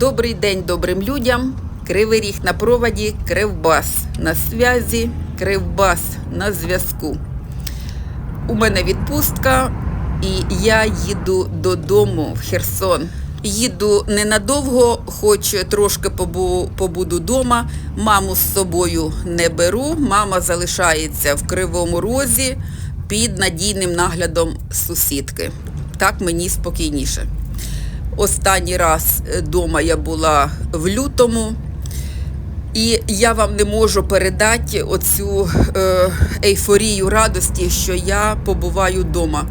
Добрий день добрим людям. Кривий ріг на проводі, Кривбас на зв'язі, Кривбас на зв'язку. У мене відпустка, і я їду додому в Херсон. Їду ненадовго, хоч трошки побу, побуду вдома. Маму з собою не беру. Мама залишається в Кривому Розі під надійним наглядом сусідки. Так мені спокійніше. Останній раз вдома я була в лютому. І я вам не можу передати оцю е, ейфорію радості, що я побуваю вдома.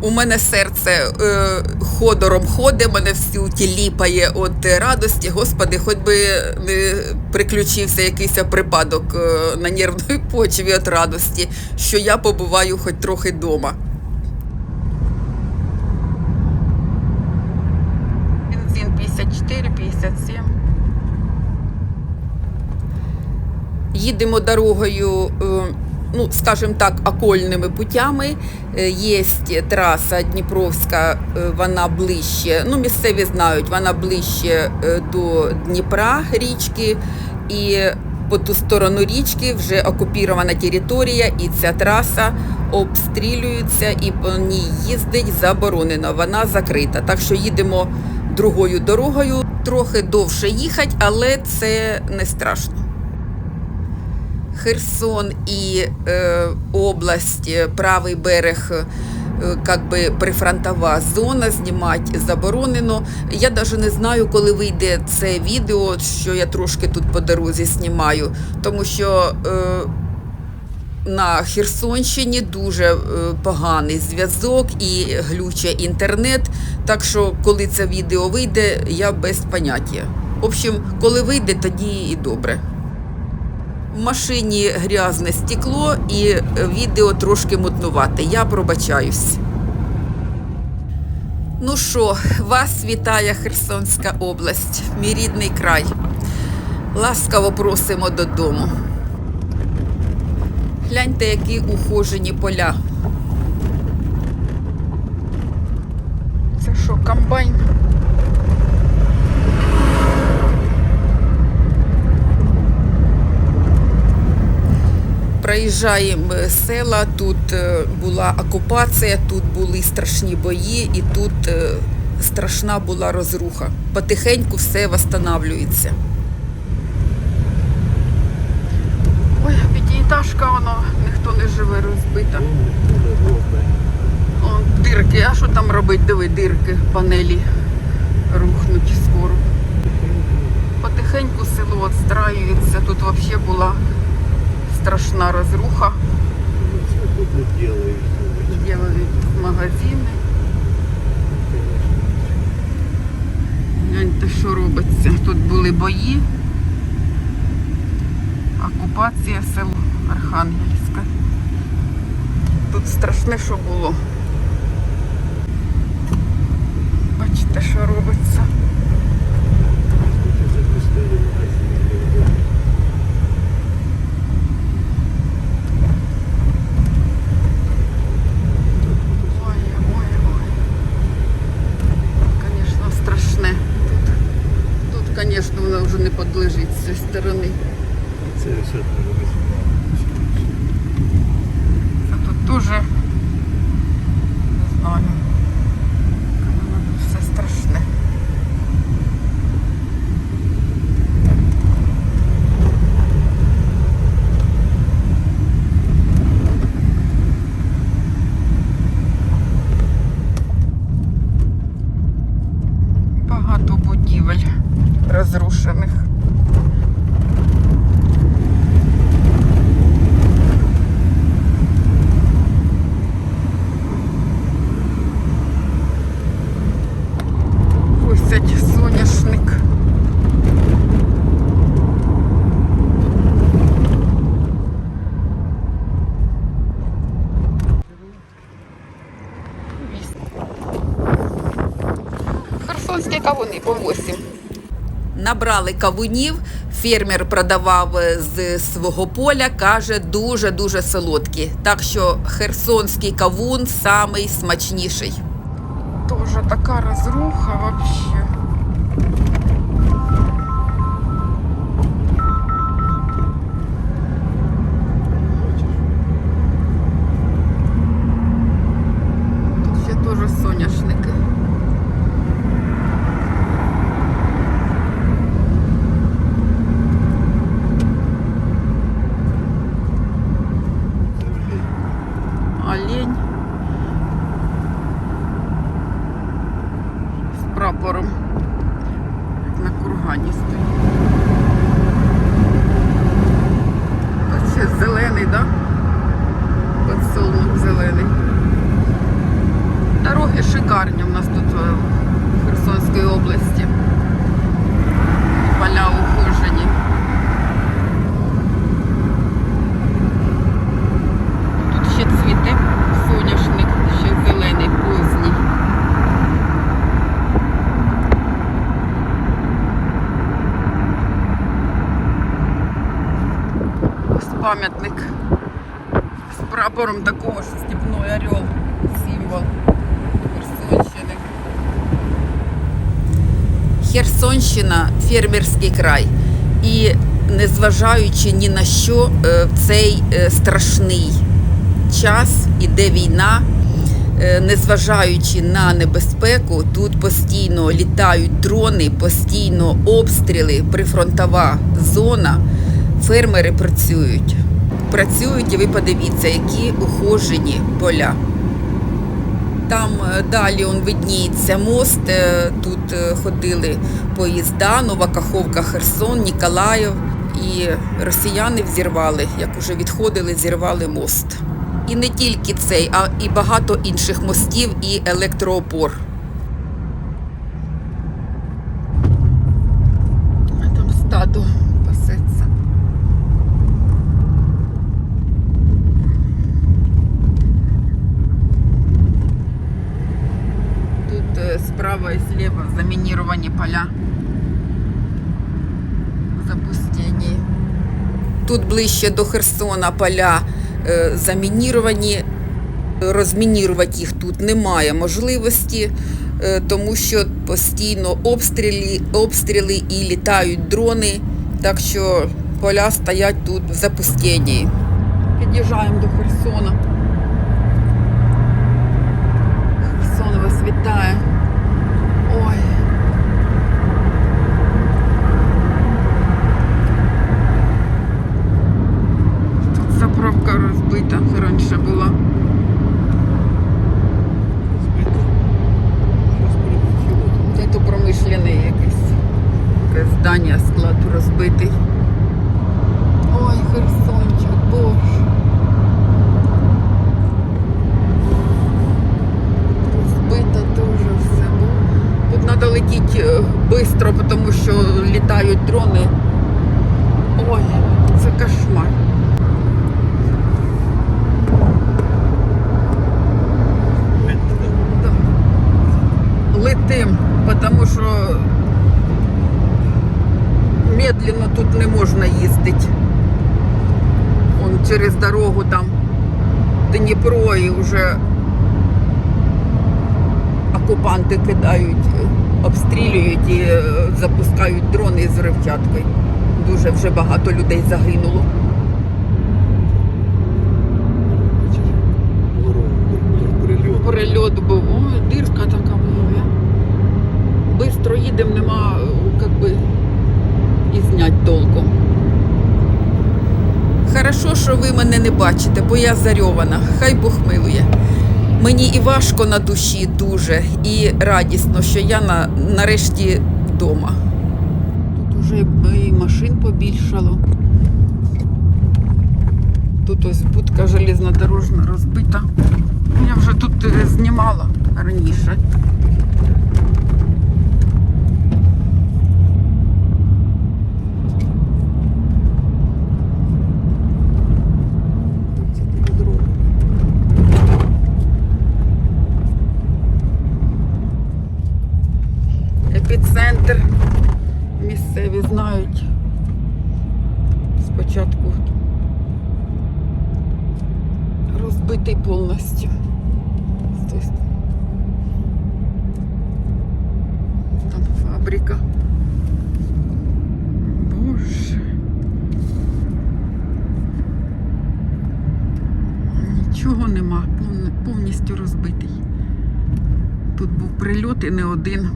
У мене серце е, ходором ходить, мене всю тіліпає від радості. Господи, хоч би не приключився якийсь припадок е, на нервної почві від радості, що я побуваю хоч трохи вдома. Бензин 54, 57. Їдемо дорогою, е, ну, скажімо так, окольними путями. Е, Є траса Дніпровська, е, вона ближче, ну, місцеві знають, вона ближче до Дніпра річки. І по ту сторону річки вже окупірована територія, і ця траса обстрілюється, і по ній їздить заборонено. Вона закрита. Так що їдемо другою дорогою. Трохи довше їхати, але це не страшно. Херсон і е, область, е, правий берег, е, би прифронтова зона, знімати заборонено. Я навіть не знаю, коли вийде це відео, що я трошки тут по дорозі знімаю, тому що е, на Херсонщині дуже е, поганий зв'язок і глюче інтернет. Так що, коли це відео вийде, я без поняття. В общем, коли вийде, тоді і добре. В машині грязне стекло і відео трошки мутнувате. Я пробачаюсь. Ну що, вас вітає Херсонська область, мій рідний край. Ласкаво просимо додому. Гляньте, які ухожені поля. Це що, комбайн? Проїжджаємо села, тут е, була окупація, тут були страшні бої і тут е, страшна була розруха. Потихеньку все встановлюється. Ой, п'ятиэтажка воно, ніхто не живе, розбита. О, дирки, а що там робити? Диви, дирки, панелі рухнуть скоро. Потихеньку село відстраюється. Тут взагалі була страшна розруха. Делають магазини. Гляньте, що робиться. Тут були бої. Окупація сел Архангельська. Тут страшне, що було. Бачите, що робиться. Тут запустили магазин. Ой, ой, ой. Конечно, страшне. Тут, тут, конечно, вона вже не подлежить з цієї сторони. Це все магазин. А тут дуже не знаю. Воно Все страшне. Багато будівель розрушених. Косять соняшник. Херсонські кавуни по 8. Набрали кавунів, фермер продавав з свого поля, каже, дуже-дуже солодкі. Так що херсонський кавун самий смачніший. Тоже така розруха вообще. Прапором. Прапором такого ж степной орел, символ Херсонщини. Херсонщина фермерський край. І незважаючи ні на що, е, в цей е, страшний час іде війна, е, незважаючи на небезпеку, тут постійно літають дрони, постійно обстріли, прифронтова зона. Фермери працюють. Працюють, і ви подивіться, які ухожені поля. Там е, далі он видніється мост. е, Тут е, ходили поїзда, Нова Каховка, Херсон, Ніколаїв. І росіяни взірвали, як уже відходили, зірвали мост. І не тільки цей, а і багато інших мостів і електроопор. А Там стадо пасеться. Тут э, заминированы поля. Запустені. Тут ближче до Херсона поля е, замініровані. Розмінірувати їх тут немає можливості, е, тому що постійно обстріли, обстріли і літають дрони. Так що поля стоять тут в запустінні. Під'їжджаємо до Херсона. Херсон вас вітає. Ой. Тут заправка розбита, раніше була. Переключило. Це то промишлений якийсь. Якесь здання, склад розбитий. Ой, Херсончик, боже. Розбито дуже все. Тут треба летіти швидко, тому що літають дрони. Ой, це кошмар. Летим, тому що медленно тут не можна їздити. Он через дорогу там Дніпро і вже окупанти кидають, обстрілюють і е, запускають дрони з ревчаткою. Дуже вже багато людей загинуло. Перельот був. Ой, дирка така була. Бистро їдемо, нема як би, і знять толком. Хорошо, що ви мене не бачите, бо я зарьована. Хай Бог милує. Мені і важко на душі дуже, і радісно, що я на, нарешті вдома. Тут уже і машин побільшало. Тут ось будка железнодорожна розбита. Я вже тут е, знімала раніше. Місцеві знають. Спочатку розбитий повністю. Там фабрика. Боже. Нічого нема, повністю розбитий. Тут був прильот і не один.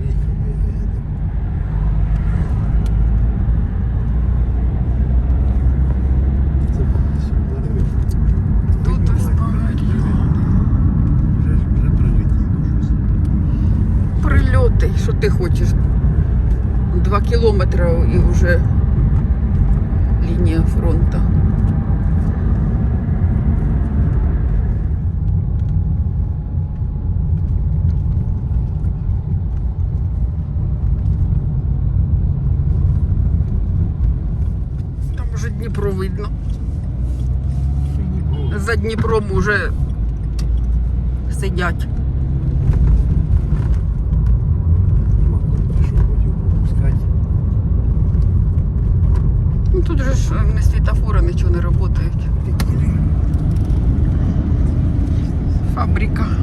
Ріка бігає. Це сюди. Тут ти хочеш? Два кілометри і вже лінія фронту. Там вже Дніпро видно. За Дніпром уже сидять. Ну тут же ж не світофори нічого не працюють. Фабрика.